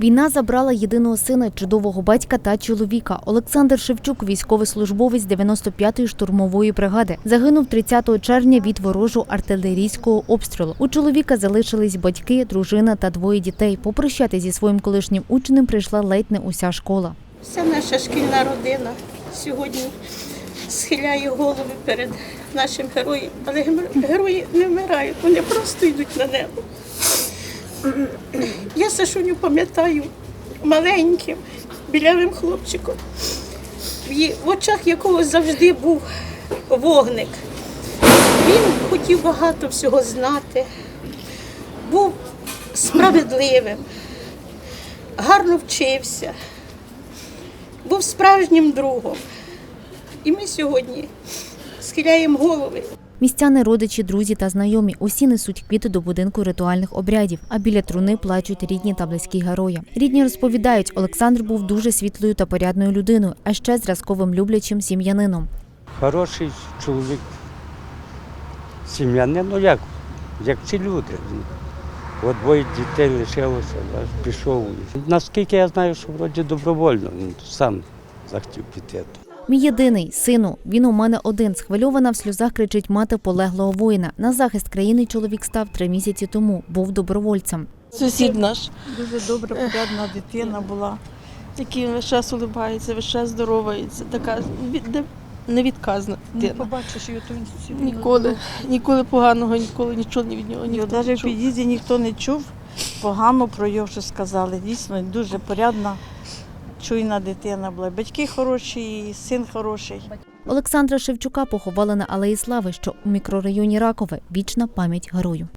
Війна забрала єдиного сина, чудового батька та чоловіка. Олександр Шевчук, військовослужбовець 95-ї штурмової бригади, загинув 30 червня від ворожого артилерійського обстрілу. У чоловіка залишились батьки, дружина та двоє дітей. Попрощати зі своїм колишнім учнем прийшла ледь не уся школа. Вся наша шкільна родина сьогодні схиляє голови перед нашим героєм. Але герої не вмирають, вони просто йдуть на небо. Я Сашуню пам'ятаю маленьким, білявим хлопчиком, в очах якого завжди був вогник. Він хотів багато всього знати, був справедливим, гарно вчився. Був справжнім другом. І ми сьогодні схиляємо голови Містяни, родичі, друзі та знайомі усі несуть квіти до будинку ритуальних обрядів, а біля труни плачуть рідні та близькі героя. Рідні розповідають, Олександр був дуже світлою та порядною людиною, а ще зразковим люблячим сім'янином. Хороший чоловік, сім'янин, ну як, як ці люди. От двоє дітей лишилося, пішов. Наскільки я знаю, що вроді добровольно, він сам захотів піти. Мій єдиний сину, він у мене один. Схвильована в сльозах кричить мати полеглого воїна. На захист країни чоловік став три місяці тому. Був добровольцем. Сусід наш, Дуже добра, порядна дитина була. який весь час улибається, весь час здоровається, така від- невідказна Не дитина. побачиш його то він Ніколи, ніколи поганого, ніколи нічого від нього Його ніхто не навіть в під'їзді ніхто не чув. Погано про його що сказали. Дійсно, дуже порядна, чуйна дитина була. Батьки хороші, і син хороший. Олександра Шевчука поховали на Алеї Слави, що у мікрорайоні Ракове. Вічна пам'ять герою.